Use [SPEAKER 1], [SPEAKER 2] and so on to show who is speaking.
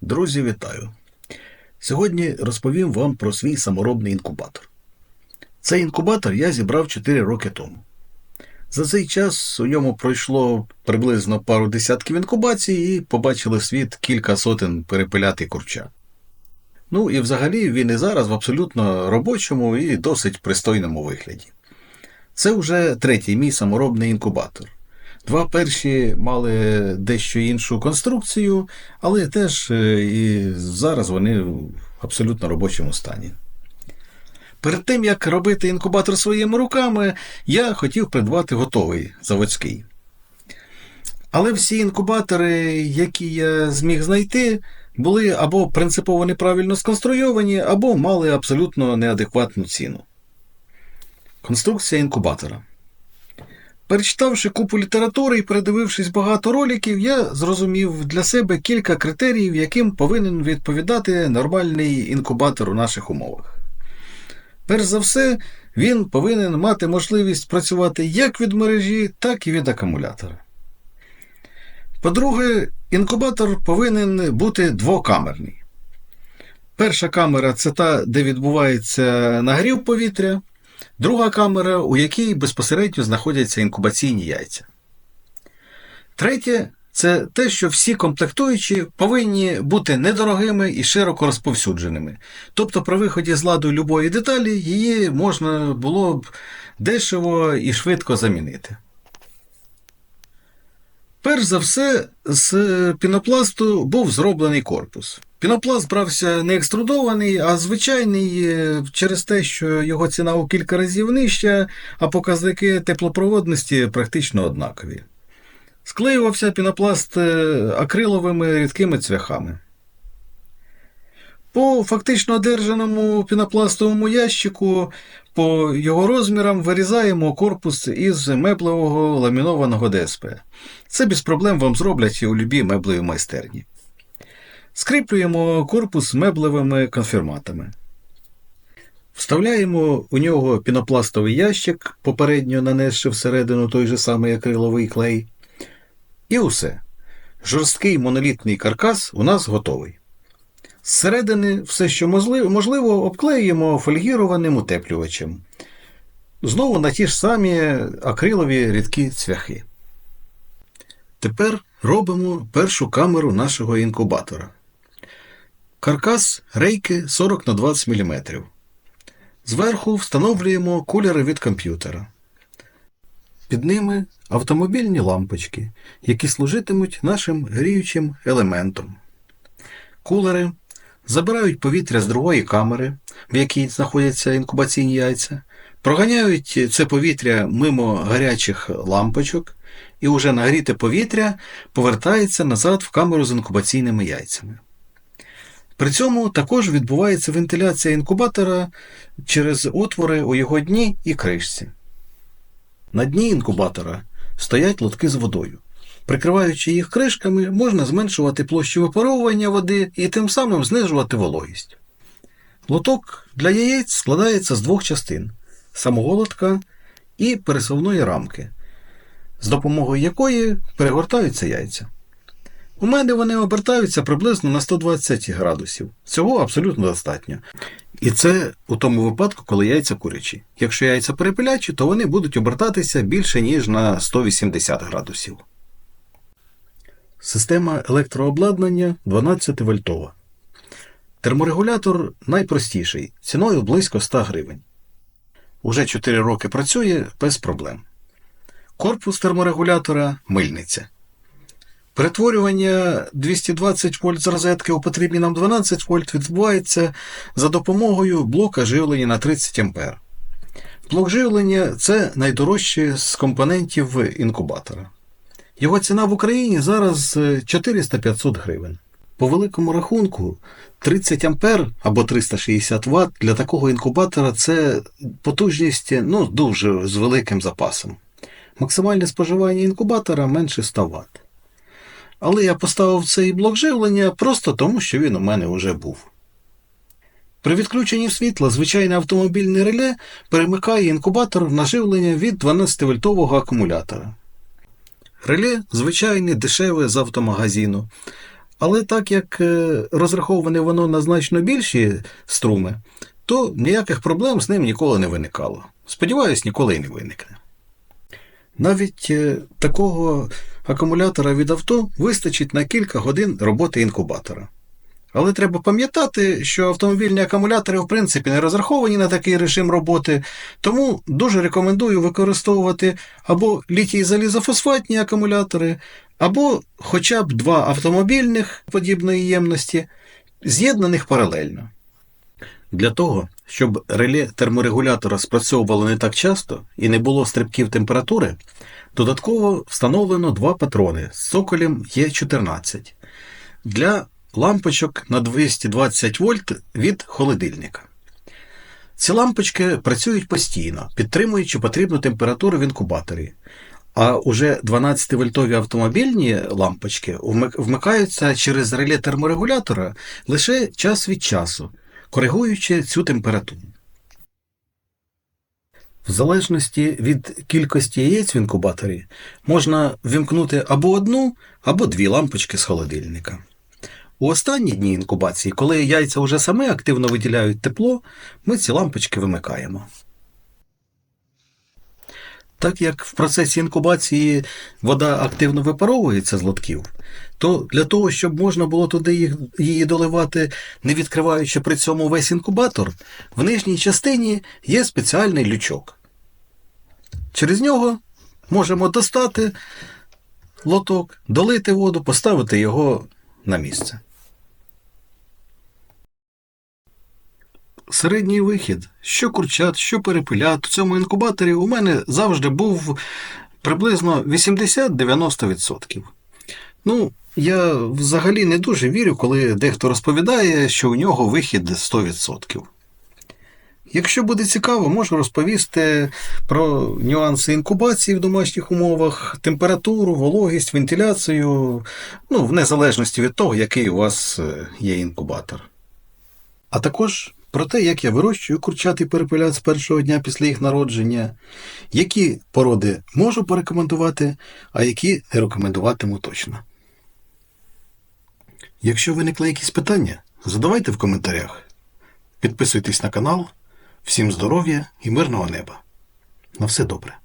[SPEAKER 1] Друзі, вітаю! Сьогодні розповім вам про свій саморобний інкубатор. Цей інкубатор я зібрав 4 роки тому. За цей час у ньому пройшло приблизно пару десятків інкубацій і побачили світ кілька сотень перепиляти курча. Ну і взагалі він і зараз в абсолютно робочому і досить пристойному вигляді. Це вже третій мій саморобний інкубатор. Два перші мали дещо іншу конструкцію, але теж е, і зараз вони в абсолютно робочому стані. Перед тим, як робити інкубатор своїми руками, я хотів придбати готовий заводський. Але всі інкубатори, які я зміг знайти, були або принципово неправильно сконструйовані, або мали абсолютно неадекватну ціну. Конструкція інкубатора. Перечитавши купу літератури і передивившись багато роликів, я зрозумів для себе кілька критеріїв, яким повинен відповідати нормальний інкубатор у наших умовах. Перш за все, він повинен мати можливість працювати як від мережі, так і від акумулятора. По-друге, інкубатор повинен бути двокамерний. Перша камера це та, де відбувається нагрів повітря, друга камера, у якій безпосередньо знаходяться інкубаційні яйця. Третє це те, що всі комплектуючі повинні бути недорогими і широко розповсюдженими. Тобто, при виході з ладу любої деталі її можна було б дешево і швидко замінити. Перш за все, з пінопласту був зроблений корпус. Пінопласт брався не екструдований, а звичайний е, через те, що його ціна у кілька разів нижча, а показники теплопроводності практично однакові. Склеювався пінопласт е, акриловими рідкими цвяхами. По фактично одержаному пінопластовому ящику, по його розмірам вирізаємо корпус із меблевого ламінованого ДСП. Це без проблем вам зроблять у любій меблевій майстерні. Скріплюємо корпус меблевими конфірматами. Вставляємо у нього пінопластовий ящик, попередньо нанесши всередину той же самий акриловий клей. І усе. Жорсткий монолітний каркас у нас готовий. Зсередини все, що можливо, обклеюємо фольгірованим утеплювачем. Знову на ті ж самі акрилові рідкі цвяхи. Тепер робимо першу камеру нашого інкубатора. Каркас рейки 40 на 20 мм. Зверху встановлюємо кулери від комп'ютера. Під ними автомобільні лампочки, які служитимуть нашим гріючим елементом. Кулери забирають повітря з другої камери, в якій знаходяться інкубаційні яйця, проганяють це повітря мимо гарячих лампочок, і уже нагріте повітря повертається назад в камеру з інкубаційними яйцями. При цьому також відбувається вентиляція інкубатора через отвори у його дні і кришці. На дні інкубатора стоять лотки з водою. Прикриваючи їх кришками, можна зменшувати площу випаровування води і тим самим знижувати вологість. Лоток для яєць складається з двох частин самого лотка і пересувної рамки, з допомогою якої перегортаються яйця. У мене вони обертаються приблизно на 120 градусів. Цього абсолютно достатньо. І це у тому випадку, коли яйця курячі. Якщо яйця перепилячі, то вони будуть обертатися більше, ніж на 180 градусів. Система електрообладнання 12 вольтова. Терморегулятор найпростіший, ціною близько 100 гривень. Уже 4 роки працює без проблем. Корпус терморегулятора мильниця. Перетворювання 220 вольт з розетки у потрібні нам 12 вольт відбувається за допомогою блока живлення на 30 А. Блок живлення це найдорожчий з компонентів інкубатора. Його ціна в Україні зараз 400-500 гривень. По великому рахунку, 30 А або 360 Вт для такого інкубатора це потужність ну, дуже з великим запасом. Максимальне споживання інкубатора менше 100 Вт. Але я поставив цей блок живлення просто тому, що він у мене вже був. При відключенні світла звичайне автомобільне реле перемикає інкубатор на живлення від 12-вольтового акумулятора. Реле звичайне дешеве з автомагазину, Але так як е, розраховане воно на значно більші струми, то ніяких проблем з ним ніколи не виникало. Сподіваюсь, ніколи й не виникне. Навіть е, такого акумулятора від авто вистачить на кілька годин роботи інкубатора. Але треба пам'ятати, що автомобільні акумулятори в принципі не розраховані на такий режим роботи, тому дуже рекомендую використовувати або літій залізофосфатні акумулятори, або хоча б два автомобільних подібної ємності, з'єднаних паралельно. Для того, щоб реле терморегулятора спрацьовувало не так часто і не було стрибків температури, додатково встановлено два патрони з цоколем Е14 для лампочок на 220 вольт від холодильника. Ці лампочки працюють постійно, підтримуючи потрібну температуру в інкубаторі. А уже 12-вольтові автомобільні лампочки вмикаються через реле терморегулятора лише час від часу, коригуючи цю температуру. В залежності від кількості яєць в інкубаторі можна вімкнути або одну, або дві лампочки з холодильника. У останні дні інкубації, коли яйця вже саме активно виділяють тепло, ми ці лампочки вимикаємо. Так як в процесі інкубації вода активно випаровується з лотків, то для того, щоб можна було туди її доливати, не відкриваючи при цьому весь інкубатор, в нижній частині є спеціальний лючок. Через нього можемо достати лоток, долити воду, поставити його на місце. Середній вихід, що курчат, що перепилят в цьому інкубаторі у мене завжди був приблизно 80-90%. Ну, я взагалі не дуже вірю, коли дехто розповідає, що у нього вихід 100%. Якщо буде цікаво, можу розповісти про нюанси інкубації в домашніх умовах, температуру, вологість, вентиляцію, ну, в незалежності від того, який у вас е, є інкубатор. А також про те, як я вирощую курчат і перепелят з першого дня після їх народження, які породи можу порекомендувати, а які рекомендуватиму точно. Якщо виникли якісь питання, задавайте в коментарях. Підписуйтесь на канал. Всім здоров'я і мирного неба. На все добре.